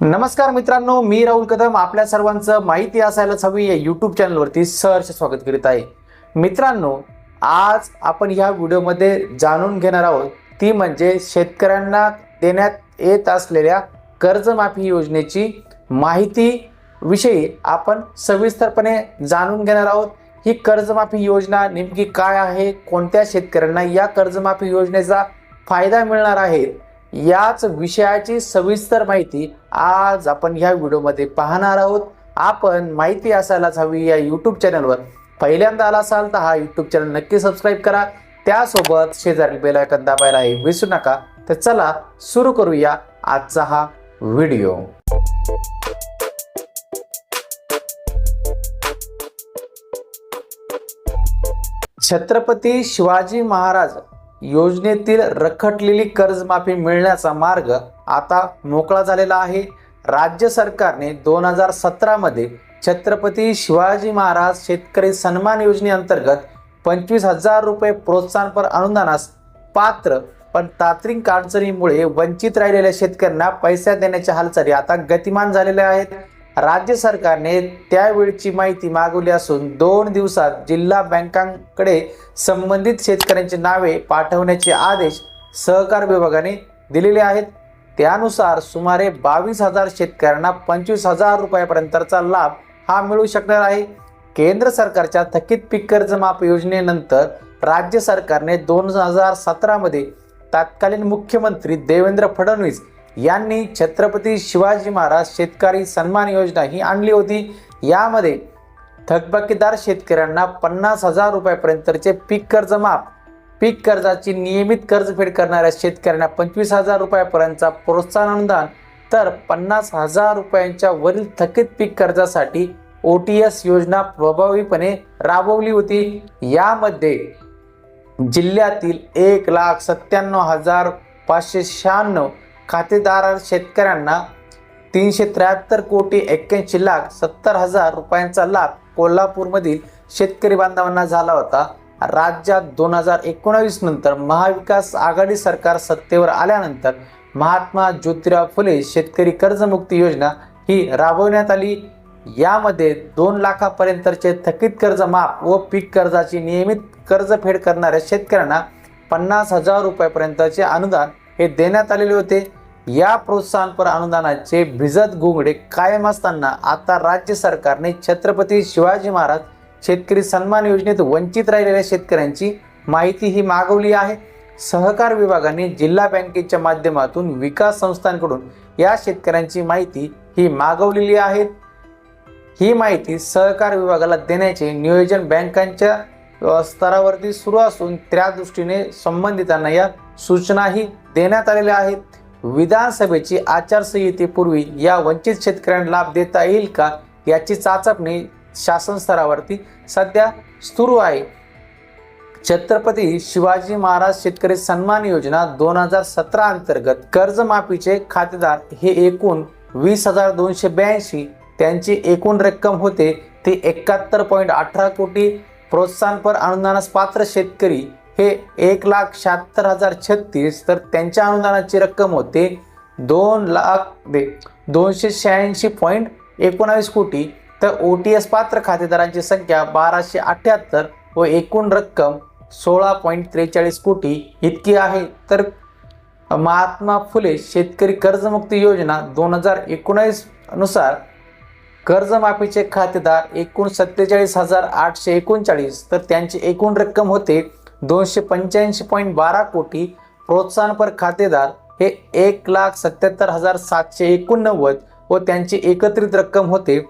नमस्कार मित्रांनो मी राहुल कदम. आपल्या सर्वांचं माहिती असायलाच हवी या यूट्यूब चॅनलवरती सहर्ष स्वागत करीत आहे. मित्रांनो आज आपण ह्या व्हिडिओमध्ये जाणून घेणार आहोत ती म्हणजे शेतकऱ्यांना देण्यात येत असलेल्या कर्जमाफी योजनेची माहिती विषयी आपण सविस्तरपणे जाणून घेणार आहोत. ही कर्जमाफी योजना नेमकी काय आहे? कोणत्या शेतकऱ्यांना या कर्जमाफी योजनेचा फायदा मिळणार आहे? याच विषयाची सविस्तर माहिती आज आपण ह्या व्हिडिओमध्ये पाहणार आहोत. आपण माहिती असायलाच हवी या यूट्यूब चॅनलवर पहिल्यांदा आला असाल तर हा यूट्यूब चॅनल नक्की सबस्क्राईब करा. त्यासोबत शेजारी बेलायकन दाबायला हे विसरू नका. तर चला सुरू करूया आजचा हा व्हिडिओ. छत्रपती शिवाजी महाराज योजनेतील रखडलेली कर्जमाफी मिळण्याचा मार्ग आता मोकळा झालेला आहे. राज्य सरकारने दोन हजार सतरामध्ये छत्रपती शिवाजी महाराज शेतकरी सन्मान योजनेअंतर्गत पंचवीस हजार रुपये प्रोत्साहनपर अनुदानास पात्र पण तांत्रिक अडचणीमुळे वंचित राहिलेल्या शेतकऱ्यांना पैसा देण्याच्या हालचाली आता गतिमान झालेल्या आहेत. राज्य सरकारने त्यावेळची माहिती मागवली असून दोन दिवसात जिल्हा बँकांकडे संबंधित शेतकऱ्यांची नावे पाठवण्याचे आदेश सहकार विभागाने दिलेले आहेत. त्यानुसार सुमारे बावीस हजार शेतकऱ्यांना पंचवीस हजार रुपयापर्यंतचा लाभ हा मिळू शकणार आहे. केंद्र सरकारच्या थकीत पीक कर्ज माफ योजनेनंतर राज्य सरकारने दोन हजार सतरामध्ये तत्कालीन मुख्यमंत्री देवेंद्र फडणवीस यांनी छत्रपती शिवाजी महाराज शेतकरी सन्मान योजना ही आणली होती. यामध्ये थकबाकीदार शेतकऱ्यांना पन्नास हजार रुपयापर्यंतचे पीक कर्ज माफ. पीक कर्जाची नियमित कर्जफेड करणाऱ्या शेतकऱ्यांना पंचवीस हजार रुपयापर्यंतचा प्रोत्साहन अनुदान. तर पन्नास हजार रुपयांच्या वरील थकीत पीक कर्जासाठी ओ टी एस योजना प्रभावीपणे राबवली होती. यामध्ये जिल्ह्यातील एक लाख सत्त्याण्णव हजार पाचशे शहाण्णव खातेदार शेतकऱ्यांना तीनशे त्र्याहत्तर कोटी एक्क्याऐंशी लाख सत्तर हजार रुपयांचा लाभ कोल्हापूरमधील शेतकरी बांधवांना झाला होता. राज्यात दोन हजार एकोणावीस नंतर महाविकास आघाडी सरकार सत्तेवर आल्यानंतर महात्मा ज्योतिराव फुले शेतकरी कर्जमुक्ती योजना ही राबवण्यात आली. यामध्ये दोन लाखापर्यंतचे थकीत कर्ज माफ व पीक कर्जाची नियमित कर्जफेड करणाऱ्या शेतकऱ्यांना पन्नास हजार रुपयापर्यंतचे अनुदान हे देण्यात आलेले होते. या प्रोत्साहनपर अनुदानाचे भिजत घोंगडे कायम असताना आता राज्य सरकारने छत्रपती शिवाजी महाराज शेतकरी सन्मान योजनेत वंचित राहिलेल्या शेतकऱ्यांची माहिती ही मागवली आहे. सहकार विभागाने जिल्हा बँकेच्या माध्यमातून विकास संस्थांकडून या शेतकऱ्यांची माहिती ही मागवलेली आहे. ही माहिती सहकार विभागाला देण्याचे नियोजन बँकांच्या स्तरावरती सुरू असून त्या दृष्टीने संबंधितांना या सूचनाही देण्यात आलेल्या आहेत. विधानसभेची आचारसंहितेपूर्वी या वंचित शेतकऱ्यांना लाभ देता येईल का याची चाचपणी शासन स्तरावरती सध्या सुरू आहे. छत्रपती शिवाजी महाराज शेतकरी सन्मान योजना दोन हजार सतरा अंतर्गत कर्जमाफीचे खातेदार हे एकूण वीस हजार दोनशे ब्याऐंशी त्यांची एकूण रक्कम होते ते एकाहत्तर पॉईंट अठरा कोटी प्रोत्साहनपर अनुदानास पात्र शेतकरी हे एक लाख शहात्तर हजार छत्तीस तर त्यांच्या अनुदानाची रक्कम होते दोन लाख दे दोनशे शहाऐंशी पॉईंट एकोणावीस कोटी. तर ओ टी एस पात्र खातेदारांची संख्या बाराशे अठ्ठ्याहत्तर व एकूण रक्कम सोळा पॉईंट त्रेचाळीस कोटी इतकी आहे. तर महात्मा फुले शेतकरी कर्जमुक्ती योजना दोन हजार एकोणावीसनुसार कर्जमाफीचे खातेदार एकूण सत्तेचाळीस हजार आठशे एकोणचाळीस तर त्यांची एकूण रक्कम होते दोनशे पंच्याऐंशी पॉईंट बारा कोटी प्रोत्साहनपर खातेदार हे एक लाख सत्याहत्तर हजार सातशे एकोणनव्वद व त्यांची एकत्रित रक्कम होते.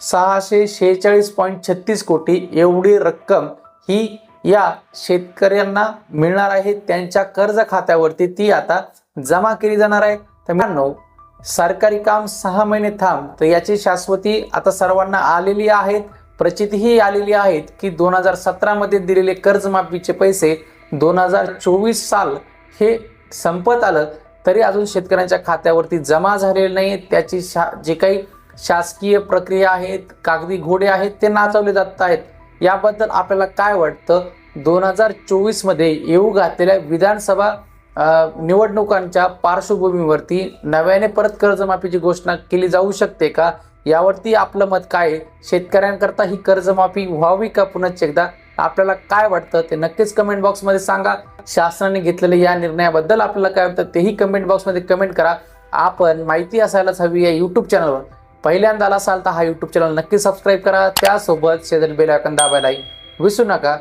सहाशे शेहेचाळीस पॉईंट छत्तीस कोटी एवढी रक्कम ही या शेतकऱ्यांना मिळणार आहे. त्यांच्या कर्ज खात्यावरती ती आता जमा केली जाणार आहे. तर मित्रांनो सरकारी काम सहा महिने थांब. तर याची शाश्वती आता सर्वांना आलेली आहेत प्रचितीही आलेली आहेत की दोन हजार सतरामध्ये दिलेले कर्जमाफीचे पैसे दोन हजार चोवीस साल हे संपत आलं तरी अजून शेतकऱ्यांच्या खात्यावरती जमा झालेले नाही. त्याची शा जे काही शासकीय प्रक्रिया आहेत कागदी घोडे आहेत ते नाचवले जात आहेत. याबद्दल आपल्याला काय वाटतं? दोन हजार चोवीसमध्ये येऊ घातलेल्या विधानसभा निवडणुकांच्या पार्श्वभूमीवरती नव्याने परत कर्जमाफीची घोषणा केली जाऊ शकते का? यावरती आपलं मत काय आहे? शेतकऱ्यांकरता ही कर्जमाफी व्हावी का पुनश्च एकदा? आपल्याला काय वाटतं ते नक्कीच कमेंट बॉक्समध्ये सांगा. शासनाने घेतलेल्या या निर्णयाबद्दल आपल्याला काय वाटतं तेही कमेंट बॉक्समध्ये कमेंट करा. आपण माहिती असायलाच हवी या यूट्यूब चॅनलवर पहिल्यांदा आला असाल तर हा यूट्यूब चॅनल नक्की सबस्क्राईब करा. त्यासोबत शेजारी बेल आयकन दाबायलाही विसरू नका.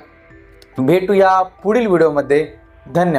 भेटूया पुढील व्हिडिओमध्ये धन्यवाद.